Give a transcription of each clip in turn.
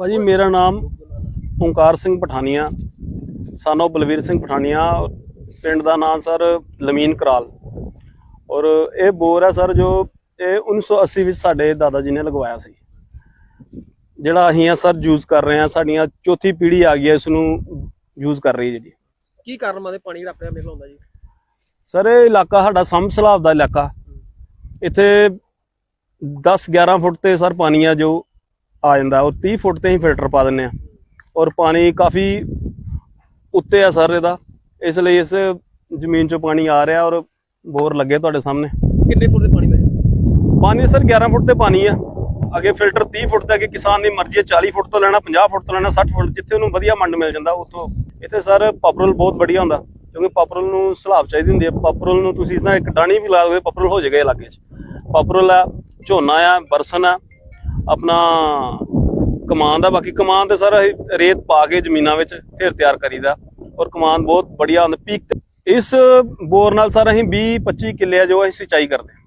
ਭਾਜੀ ਮੇਰਾ ਨਾਮ ਓਂਕਾਰ ਸਿੰਘ ਪਠਾਨੀਆ ਸਾਨੋ ਬਲਵੀਰ ਸਿੰਘ ਪਠਾਨੀਆ ਪਿੰਡ ਦਾ ਨਾਮ ਸਰ ਲਮੀਨ ਕਰਾਲ। ਔਰ ਇਹ ਬੋਰ ਹੈ ਸਰ ਜੋ ਇਹ 1980 ਵਿੱਚ ਸਾਡੇ ਦਾਦਾ ਜੀ ਨੇ ਲਗਵਾਇਆ ਸੀ। ਜਿਹੜਾ ਅਸੀਂ ਆ ਸਰ ਯੂਜ਼ ਕਰ ਰਹੇ ਹਾਂ ਸਾਡੀਆਂ ਚੌਥੀ ਪੀੜ੍ਹੀ ਆ ਗਈ ਹੈ ਇਸ ਨੂੰ ਯੂਜ਼ ਕਰ ਰਹੀ ਹੈ ਜਿਹੜੀ ਕੀ ਕਾਰਨ ਮਾਦੇ ਪਾਣੀ ਜਿਹੜਾ ਆਪਣੇ ਆਪ ਨਿਕਲ ਆਉਂਦਾ ਜੀ? ਸਰ ਇਹ ਇਲਾਕਾ ਸਾਡਾ ਸਮ ਸਲਾਬ ਦਾ ਇਲਾਕਾ। ਇੱਥੇ 10 11 ਫੁੱਟ ਤੇ ਸਰ ਪਾਣੀ ਆ ਜੋ ਆ ਜਾਂਦਾ ਔਰ 30 ਫੁੱਟ ਤੇ ਹੀ ਫਿਲਟਰ ਪਾ ਦਿੰਨੇ ਆ। ਔਰ ਪਾਣੀ ਕਾਫੀ ਉੱਤੇ ਆ ਸਰ ਇਹਦਾ ਇਸ ਲਈ ਇਸ ਜ਼ਮੀਨ 'ਚੋਂ ਪਾਣੀ ਆ ਰਿਹਾ ਔਰ ਬੋਰ ਲੱਗੇ ਤੁਹਾਡੇ ਸਾਹਮਣੇ। ਕਿੰਨੇ ਫੁੱਟ ਦੇ ਪਾਣੀ ਦਾ ਪਾਣੀ ਸਰ 11 ਫੁੱਟ ਤੇ ਪਾਣੀ ਆ। ਅੱਗੇ ਫਿਲਟਰ 30 ਫੁੱਟ ਤੇ ਅੱਗੇ ਕਿਸਾਨ ਦੀ ਮਰਜ਼ੀ ਹੈ 40 ਫੁੱਟ ਤੋਂ ਲੈਣਾ 50 ਫੁੱਟ ਤੋਂ ਲੈਣਾ 60 ਫੁੱਟ ਜਿੱਥੇ ਉਹਨੂੰ ਵਧੀਆ ਮੰਡ ਮਿਲ ਜਾਂਦਾ ਉੱਥੋਂ। ਇੱਥੇ ਸਰ ਪਾਪਰਲ ਬਹੁਤ ਵਧੀਆ ਹੁੰਦਾ ਕਿਉਂਕਿ ਪਾਪਰਲ ਨੂੰ ਸਲਾਬ ਚਾਹੀਦੀ ਹੁੰਦੀ ਹੈ ਪਾਪਰਲ ਨੂੰ ਤੁਸੀਂ ਨਾ ਇੱਕ ਡਾਣੀ ਵੀ ਲਾ ਦੋਗੇ ਪਾਪਰਲ ਹੋ ਜਾਏਗਾ ਇਲਾਕੇ 'ਚ। ਪਾਪਰਲ ਆ ਝੋਨਾ ਆ ਬਰਸਨ ਆ ਆਪਣਾ ਕਮਾਨ ਦਾ ਬਾਕੀ ਕਮਾਨ ਤੇ ਸਰ ਅਸੀਂ ਰੇਤ ਪਾ ਕੇ ਜ਼ਮੀਨਾਂ ਵਿੱਚ ਫਿਰ ਤਿਆਰ ਕਰੀਦਾ ਔਰ ਕਮਾਨ ਬਹੁਤ ਬੜੀਆ ਹੁੰਦਾ ਪੀਕ। ਇਸ ਬੋਰ ਨਾਲ ਸਰ ਅਸੀਂ 20 25 ਕਿੱਲੇ ਜੋ ਅਸੀਂ ਸਿੰਚਾਈ ਕਰਦੇ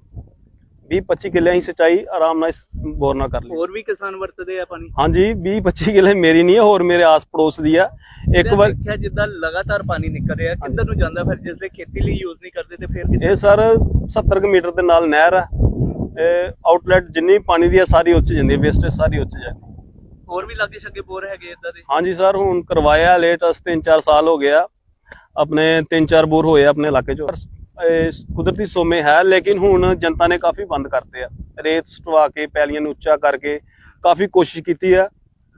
20 25 ਕਿੱਲੇ ਅਸੀਂ ਸਿੰਚਾਈ ਆਰਾਮ ਨਾਲ ਇਸ ਬੋਰ ਨਾਲ ਕਰ ਲਈ। ਹੋਰ ਵੀ ਕਿਸਾਨ ਵਰਤਦੇ ਆ ਪਾਣੀ? ਹਾਂਜੀ 20 25 ਕਿੱਲੇ ਮੇਰੀ ਨਹੀਂ ਹੈ ਹੋਰ ਮੇਰੇ ਆਸ ਪੜੋਸ ਦੀ ਆ। ਇੱਕ ਵਾਰ ਦੇਖਿਆ ਜਿੱਦਾਂ ਲਗਾਤਾਰ ਪਾਣੀ ਨਿਕਲ ਰਿਹਾ ਕਿੱਧਰ ਨੂੰ ਜਾਂਦਾ ਫਿਰ? ਜਿਸ ਦੇ ਖੇਤੀ ਲਈ ਯੂਜ਼ ਨਹੀਂ ਕਰਦੇ ਤੇ ਫਿਰ ਇਹ ਸਰ 70 ਕੁ ਮੀਟਰ ਦੇ ਨਾਲ ਨਹਿਰ ਆ। ਆਊਟਲੈਟ ਜਿੰਨੀ ਪਾਣੀ ਦੀ ਆ ਸਾਰੀ ਉੱਚ ਜਾਂਦੀ ਹੈ ਵੇਸਟੇਜ ਸਾਰੀ ਉੱਚ ਜਾਂਦੀ ਹੋਰ ਵੀ ਲਾਗੇ ਛੱਗੇ ਬੋਰ ਹੈਗੇ ਇਦਾਂ ਦੇ? ਹਾਂਜੀ ਸਰ ਹੁਣ ਕਰਵਾਇਆ ਲੇਟੈਸਟ 3-4 ਸਾਲ ਹੋ ਗਿਆ। ਆਪਣੇ 3-4 ਬੋਰ ਹੋਏ ਆਪਣੇ ਇਲਾਕੇ 'ਚ। ਕੁਦਰਤੀ ਸੋਮੇ ਹੈ ਲੇਕਿਨ ਹੁਣ ਜਨਤਾ ਨੇ ਕਾਫੀ ਬੰਦ ਕਰਤੇ ਆ। ਰੇਤ ਸਟਵਾ ਕੇ ਪੈਲੀਆਂ ਨੂੰ ਉੱਚਾ ਕਰਕੇ ਕਾਫੀ ਕੋਸ਼ਿਸ਼ ਕੀਤੀ ਆ।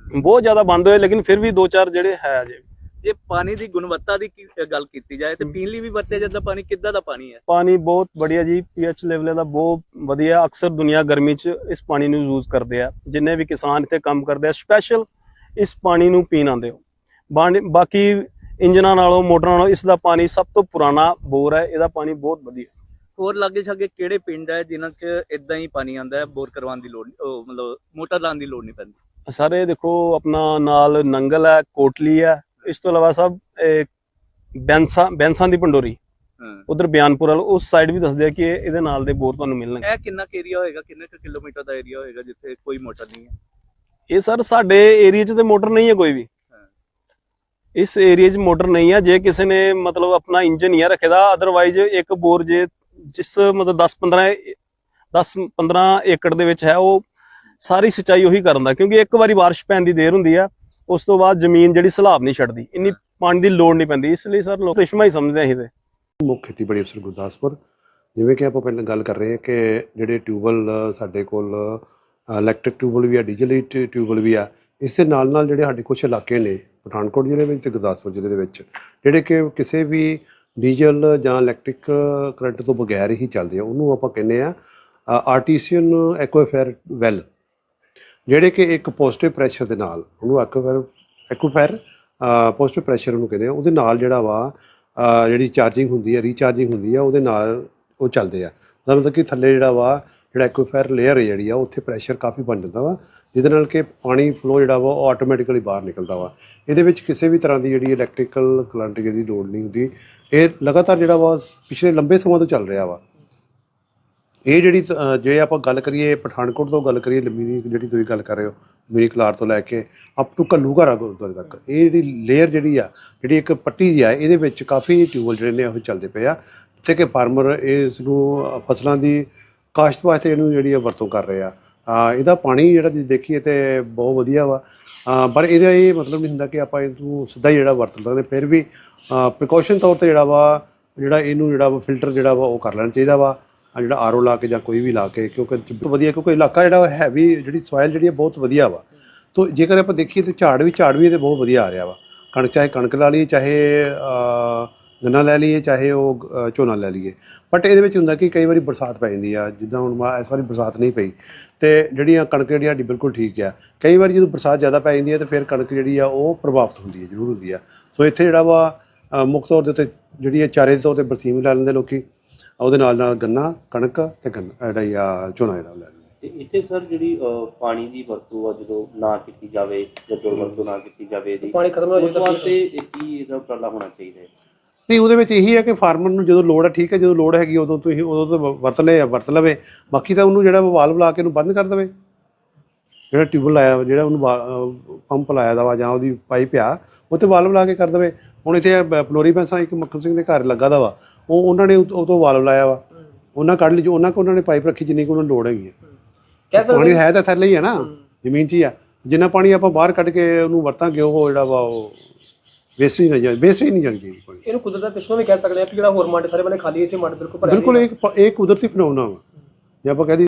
ਬਹੁਤ ਜ਼ਿਆਦਾ ਬੰਦ ਹੋਏ ਲੇਕਿਨ ਫਿਰ ਵੀ 2-4 ਜਿਹੜੇ ਹੈ ਅਜੇ ਜੇ ਪਾਣੀ ਦੀ ਗੁਣਵੱਤਾ ਦੀ ਕੀ- ਗੱਲ ਕੀਤੀ ਜਾਏ ਤੇ ਪੀਣ ਲਈ ਵੀ ਵਰਤਿਆ ਜਾਂਦਾ ਪਾਣੀ ਕਿੱਦਾਂ ਦਾ ਪਾਣੀ ਹੈ? ਪਾਣੀ ਬਹੁਤ ਵਧੀਆ ਜੀ ਪੀਐਚ ਲੈਵਲ ਦਾ ਬਹੁਤ ਵਧੀਆ ਅਕਸਰ ਦੁਨੀਆ ਗਰਮੀ 'ਚ ਇਸ ਪਾਣੀ ਨੂੰ ਯੂਜ਼ ਕਰਦੇ ਆ। ਜਿੰਨੇ ਵੀ ਕਿਸਾਨ ਇੱਥੇ ਕੰਮ ਕਰਦੇ ਆ ਸਪੈਸ਼ਲ ਇਸ ਪਾਣੀ ਨੂੰ ਪੀਣ ਆਉਂਦੇ ਹੋ ਬਾਣੀ- ਬਾਕੀ ਇੰਜਨਾਂ ਨਾਲੋਂ ਮੋਟਰਾਂ ਨਾਲੋਂ ਇਸ ਦਾ ਪਾਣੀ ਸਭ ਤੋਂ ਪੁਰਾਣਾ ਬੋਰ ਹੈ ਇਹਦਾ ਪਾਣੀ ਬਹੁਤ ਵਧੀਆ। ਹੋਰ ਲਾਗੇ ਛੱਗੇ ਕਿਹੜੇ ਪਿੰਡ ਹੈ ਜਿਨ੍ਹਾਂ 'ਚ ਇਦਾਂ ਹੀ ਪਾਣੀ ਆਉਂਦਾ ਹੈ ਬੋਰ ਕਰਵਾਉਣ ਦੀ ਲੋੜ ਉਹ ਮਤਲਬ ਮੋਟਰ ਲਾਉਣ ਦੀ ਲੋੜ ਨਹੀਂ ਪੈਂਦੀ? ਸਾਰੇ ਦੇਖੋ ਆਪਣਾ ਨਾਲ ਨੰਗਲ ਹੈ ਕੋਟਲੀ ਹੈ ਇਸ ਤੋਂ ਇਲਾਵਾ ਇਹ ਬੈਂਸਾ ਬੈਂਸਾਂ ਦੀ ਪੰਡੋਰੀ। ਉਧਰ ਬਿਆਨਪੁਰ ਵਾਲ ਉਸ ਸਾਈਡ ਵੀ ਦੱਸਦੇ ਆ ਕਿ ਇਹ- ਇਹਦੇ ਨਾਲ ਦੇ ਬੋਰ ਤੁਹਾਨੂੰ ਮਿਲਣਗੇ। ਇਹ ਕਿੰਨਾ ਏਰੀਆ ਹੋਏਗਾ? ਕਿੰਨੇ ਕੁ ਕਿਲੋਮੀਟਰ ਦਾ ਏਰੀਆ ਹੋਏਗਾ ਜਿੱਥੇ ਕੋਈ ਮੋਟਰ ਨਹੀਂ ਹੈ? ਇਹ ਸਰ ਸਾਡੇ ਏਰੀਆ 'ਚ ਤੇ ਮੋਟਰ ਨਹੀਂ ਹੈ ਕੋਈ ਵੀ। ਇਸ ਏਰੀਆ 'ਚ ਮੋਟਰ ਨਹੀਂ ਹੈ। ਜੇ ਕਿਸੇ ਨੇ ਮਤਲਬ ਆਪਣਾ ਇੰਜਨ ਹੀ ਰੱਖੇਦਾ ਅਦਰਵਾਈਜ਼ ਇੱਕ ਬੋਰ ਜੇ ਜਿਸ ਮਤਲਬ 10 15 10 15 ਏਕੜ ਦੇ ਵਿੱਚ ਹੈ ਉਹ ਸਾਰੀ ਸਿੰਚਾਈ ਉਹੀ ਕਰਨ ਦਾ। ਕਿਉਂਕਿ ਇੱਕ ਵਾਰੀ ਬਾਰਿਸ਼ ਪੈਣ ਦੀ ਦੇਰ ਹੁੰਦੀ ਆ। ਉਸ ਤੋਂ ਬਾਅਦ ਜ਼ਮੀਨ ਜਿਹੜੀ ਸਲਾਬ ਨਹੀਂ ਛੱਡਦੀ, ਇੰਨੀ ਪਾਣੀ ਦੀ ਲੋੜ ਨਹੀਂ ਪੈਂਦੀ, ਇਸ ਲਈ ਸਰ ਲੋਕ ਰਿਸ਼ਮਾ ਹੀ ਸਮਝਦੇ ਆ ਇਹ ਤੇ ਮੁੱਖ ਖੇਤੀਬਾੜੀ ਅਫਸਰ ਗੁਰਦਾਸਪੁਰ, ਜਿਵੇਂ ਕਿ ਆਪਾਂ ਪਹਿਲਾਂ ਗੱਲ ਕਰ ਰਹੇ ਹਾਂ ਕਿ ਜਿਹੜੇ ਟਿਊਬਲ ਸਾਡੇ ਕੋਲ ਇਲੈਕਟ੍ਰਿਕ ਟਿਊਬਲ ਵੀ ਆ ਡੀਜ਼ਲ ਟਿਊਬਲ ਵੀ ਆ, ਇਸ ਦੇ ਨਾਲ ਨਾਲ ਜਿਹੜੇ ਸਾਡੇ ਕੁਝ ਇਲਾਕੇ ਨੇ, ਪਠਾਨਕੋਟ ਜ਼ਿਲ੍ਹੇ ਵਿੱਚ ਤੇ ਗੁਰਦਾਸਪੁਰ ਜ਼ਿਲ੍ਹੇ ਦੇ ਵਿੱਚ, ਜਿਹੜੇ ਕਿ ਕਿਸੇ ਵੀ ਡੀਜ਼ਲ ਜਾਂ ਇਲੈਕਟ੍ਰਿਕ ਕਰੰਟ ਤੋਂ ਬਗੈਰ ਹੀ ਚੱਲਦੇ ਆ, ਉਹਨੂੰ ਆਪਾਂ ਕਹਿੰਦੇ ਆ ਆਰਟੀਸੀਅਨ ਐਕੁਆਫਾਇਰ ਵੈਲ ਜਿਹੜੇ ਕਿ ਇੱਕ ਪੋਜ਼ਿਟਿਵ ਪ੍ਰੈਸ਼ਰ ਦੇ ਨਾਲ, ਉਹਨੂੰ ਐਕੁਆਫਾਇਰ ਐਕੁਆਫਾਇਰ ਪੋਜ਼ਿਟਿਵ ਪ੍ਰੈਸ਼ਰ ਉਹਨੂੰ ਕਹਿੰਦੇ ਆ, ਉਹਦੇ ਨਾਲ ਜਿਹੜਾ ਵਾ ਜਿਹੜੀ ਚਾਰਜਿੰਗ ਹੁੰਦੀ ਹੈ ਰੀਚਾਰਜਿੰਗ ਹੁੰਦੀ ਆ, ਉਹਦੇ ਨਾਲ ਉਹ ਚੱਲਦੇ ਆ। ਉਹਦਾ ਮਤਲਬ ਕਿ ਥੱਲੇ ਜਿਹੜਾ ਵਾ, ਜਿਹੜਾ ਐਕੁਆਫਾਇਰ ਲੇਅਰ ਹੈ ਜਿਹੜੀ ਆ, ਉੱਥੇ ਪ੍ਰੈਸ਼ਰ ਕਾਫੀ ਬਣ ਜਾਂਦਾ ਵਾ, ਜਿਹਦੇ ਨਾਲ ਕਿ ਪਾਣੀ ਫਲੋ ਜਿਹੜਾ ਵਾ, ਉਹ ਆਟੋਮੈਟਿਕਲੀ ਬਾਹਰ ਨਿਕਲਦਾ ਵਾ। ਇਹਦੇ ਵਿੱਚ ਕਿਸੇ ਵੀ ਤਰ੍ਹਾਂ ਦੀ ਜਿਹੜੀ ਇਲੈਕਟ੍ਰੀਕਲ ਕਰੰਟ ਜਿਹੜੀ ਲੋਡ ਨਹੀਂ ਹੁੰਦੀ, ਇਹ ਲਗਾਤਾਰ ਜਿਹੜਾ ਵਾ, ਪਿਛਲੇ ਲੰਬੇ ਸਮਾਂ ਤੋਂ ਚੱਲ ਰਿਹਾ ਵਾ। ਇਹ ਜਿਹੜੀ ਅਹ, ਜੇ ਆਪਾਂ ਗੱਲ ਕਰੀਏ ਪਠਾਨਕੋਟ ਤੋਂ ਗੱਲ ਕਰੀਏ ਲੰਮੀ ਜਿਹੜੀ ਤੁਸੀਂ ਗੱਲ ਕਰ ਰਹੇ ਹੋ ਮੇਰੀ ਕਲਾਰ ਤੋਂ ਲੈ ਕੇ ਅਪ ਟੂ ਘੱਲੂਘਾਰਾ ਗੁਰਦੁਆਰੇ ਤੱਕ ਇਹ ਜਿਹੜੀ ਲੇਅਰ ਜਿਹੜੀ ਆ ਜਿਹੜੀ ਇੱਕ ਪੱਟੀ ਜੀ ਆ ਇਹਦੇ ਵਿੱਚ ਕਾਫੀ ਟਿਊਬਲ ਜਿਹੜੇ ਨੇ ਉਹ ਚੱਲਦੇ ਪਏ ਆ। ਜਿੱਥੇ ਕਿ ਫਾਰਮਰ ਇਸ ਨੂੰ ਅ, ਫਸਲਾਂ ਦੀ ਕਾਸ਼ਤ ਵਾਸਤੇ ਇਹਨੂੰ ਜਿਹੜੀ ਆ ਵਰਤੋਂ ਕਰ ਰਹੇ ਆ। ਅ, ਇਹਦਾ ਪਾਣੀ ਜਿਹੜਾ ਜੇ ਦੇਖੀਏ ਤੇ ਬਹੁਤ ਵਧੀਆ ਵਾ। ਅ, ਪਰ ਇਹਦਾ ਇਹ ਮਤਲਬ ਨਹੀਂ ਹੁੰਦਾ ਕਿ ਆਪਾਂ ਇਹਨੂੰ ਸਿੱਧਾ ਹੀ ਜਿਹੜਾ ਵਰਤ ਸਕਦੇ ਫਿਰ ਵੀ ਪ੍ਰੀਕਾਸ਼ਨ ਤੌਰ ਤੇ ਜਿਹੜਾ ਵਾ ਜਿਹੜਾ ਇਹਨੂੰ ਜਿਹੜਾ ਵਾ ਫਿਲਟਰ ਜਿਹੜਾ ਵਾ ਉਹ ਕਰ ਲੈਣਾ ਚਾਹੀਦਾ ਵਾ। ਆ ਜਿਹੜਾ ਆਰਓ ਲਾ ਕੇ ਜਾਂ ਕੋਈ ਵੀ ਲਾ ਕੇ, ਕਿਉਂਕਿ ਵਧੀਆ, ਕਿਉਂਕਿ ਇਲਾਕਾ ਜਿਹੜਾ ਹੈਵੀ, ਜਿਹੜੀ ਸੋਇਲ ਜਿਹੜੀ ਹੈ ਬਹੁਤ ਵਧੀਆ ਵਾ। ਤੋ ਜੇਕਰ ਆਪਾਂ ਦੇਖੀਏ ਤੇ ਝਾੜ ਵੀ ਝਾੜ ਵੀ ਇਹਦੇ ਬਹੁਤ ਵਧੀਆ ਆ ਰਿਹਾ ਵਾ। ਕਣਕ ਚਾਹੇ ਕਣਕ ਲਾ ਲਈਏ, ਚਾਹੇ ਗੰਨਾ ਲੈ ਲਈਏ, ਚਾਹੇ ਉਹ ਝੋਨਾ ਲੈ ਲਈਏ। ਬਟ ਇਹਦੇ ਵਿੱਚ ਹੁੰਦਾ ਕਿ ਕਈ ਵਾਰੀ ਬਰਸਾਤ ਪੈ ਜਾਂਦੀ ਆ, ਜਿੱਦਾਂ ਹੁਣ ਮਾ- ਇਸ ਵਾਰੀ ਬਰਸਾਤ ਨਹੀਂ ਪਈ। ਤੇ ਜਿਹੜੀਆਂ ਕਣਕ ਜਿਹੜੀ ਸਾਡੀ ਬਿਲਕੁਲ ਠੀਕ ਆ। ਕਈ ਵਾਰੀ ਜਦੋਂ ਬਰਸਾਤ ਜ਼ਿਆਦਾ ਪੈ ਜਾਂਦੀ ਹੈ ਤੇ ਫਿਰ ਕਣਕ ਜਿਹੜੀ ਆ, ਉਹ ਪ੍ਰਭਾਵਿਤ ਹੁੰਦੀ ਹੈ ਜ਼ਰੂਰ ਹੁੰਦੀ ਆ। ਸੋ ਇੱਥੇ ਜਿਹੜਾ ਵਾ ਮੁੱਖ ਤੌਰ ਦੇ ਉੱਤੇ ਜਿਹੜੀ ਹੈ ਚਾਰੇ ਦੇ ਤੌਰ ਤੇ ਬਰਸੀਮ ਲੈ ਲੈਂਦੇ ਲੋਕੀ। ਉਹਦੇ ਨਾਲ ਨਾਲ ਗੰਨਾ ਕਣਕ ਤੇ ਗੰਨਾ ਜਿਹੜਾ ਹੀ ਆ ਝੋਨਾ ਜਿਹੜਾ ਉਹ ਲੈ ਲੈਂਦੇ ਤੇ ਇੱਥੇ ਸਰ ਜਿਹੜੀ ਅਹ, ਪਾਣੀ ਦੀ ਵਰਤੋਂ ਆ ਜਦੋਂ ਨਾ ਕੀਤੀ ਜਾਵੇ ਜਾਂ ਦੁਰਵਰਤੋਂ ਨਾ ਕੀਤੀ ਜਾਵੇ ਇਹਦੀ ਪਾਣੀ ਖਤਮ ਹੋ ਉਸ ਜਾਂਦਾ। ਵਾਸਤੇ ਇਹ ਕੀ ਇਹਦਾ ਉਪਰਾਲਾ ਹੋਣਾ ਚਾਹੀਦਾ ਹੈ। ਨਹੀਂ ਉਹਦੇ ਵਿੱਚ ਇਹੀ ਹੈ ਕਿ ਫਾਰਮਰ ਨੂੰ ਜਦੋਂ ਲੋੜ ਹੈ ਠੀਕ ਹੈ ਜਦੋਂ ਲੋੜ ਹੈਗੀ ਉਦੋਂ ਤੁਸੀਂ ਉਦੋਂ ਤੋਂ ਵ- ਵਰਤ ਲਏ ਵਰਤ ਲਵੇ। ਬਾਕੀ ਤਾਂ ਉਹਨੂੰ ਜਿਹੜਾ ਵਾਲਵ ਲਾ ਕੇ ਉਹਨੂੰ ਬੰਦ ਕਰ ਦੇਵੇ। ਜਿਹੜਾ ਟਿਊਬਲ ਲਾਇਆ ਵਾ, ਜਿਹੜਾ ਉਹਨੂੰ ਵਾ- ਅਹ ਪੰਪ ਲਾਇਆ ਦਾ ਵਾ ਜਾਂ ਉਹਦੀ ਪਾਈਪ ਆ ਉਹ ਤੇ ਵਾਲਵ ਲਾ ਕੇ ਕਰ ਦਵੇ। ਹੁਣ ਇੱਥੇ ਪਲੋਰੀ ਪੈਸਾ ਇੱਕ ਮੱਖਣ ਸਿੰਘ ਦੇ ਘਰ ਲੱਗਾ ਦਾ ਵਾ। ਉਹ ਉਹਨਾਂ ਨੇ ਉਹ ਤੋਂ ਵਾਲਵ ਲਾਇਆ ਵਾ। ਉਹਨਾਂ ਕੱਢ ਲਈ ਜੋ ਉਹਨਾਂ ਕੋ ਉਹਨਾਂ ਨੇ ਪਾਈਪ ਰੱਖੀ ਜਿੰਨੀ ਕੋ ਉਹਨਾਂ ਲੋੜ ਹੈਗੀ ਹੈ ਕਹਿ ਸਕਦੇ ਪਾਣੀ ਹੈ? ਤਾਂ ਥੱਲੇ ਹੀ ਹੈ ਨਾ। ਜ਼ਮੀਨ 'ਚ ਹੀ ਆ। ਜਿੰਨਾ ਪਾਣੀ ਆਪਾਂ ਬਾਹਰ ਕੱਢ ਕੇ ਉਹਨੂੰ ਵਰਤਾਂਗੇ ਉਹ ਜਿਹੜਾ ਵਾ ਉਹ ਵੇਸਟ ਹੀ ਨਾ ਜਾਏ ਵੇਸਟ ਹੀ ਨਹੀਂ ਚਾਹੀਦੀ ਪਾਣੀ ਇਹਨੂੰ ਕੁਦਰਤ ਦਾ ਪਿੱਛੋਂ ਵੀ ਕਹਿ ਸਕਦੇ ਆ ਕਿ ਜਿਹੜਾ ਹੋਰ ਮੰਡ ਸਾਰੇ ਵਾਲੇ ਖਾਲੀ ਇੱਥੇ ਮੰਡ ਬਿਲਕੁਲ ਭਰਿਆ ਬਿਲਕੁਲ ਨਹੀਂ ਇੱਕ ਇਹ ਕੁਦਰਤੀ ਫੈਨੋਮਨਾ ਵਾ ਜੇ ਆਪਾਂ ਕਹਦੇ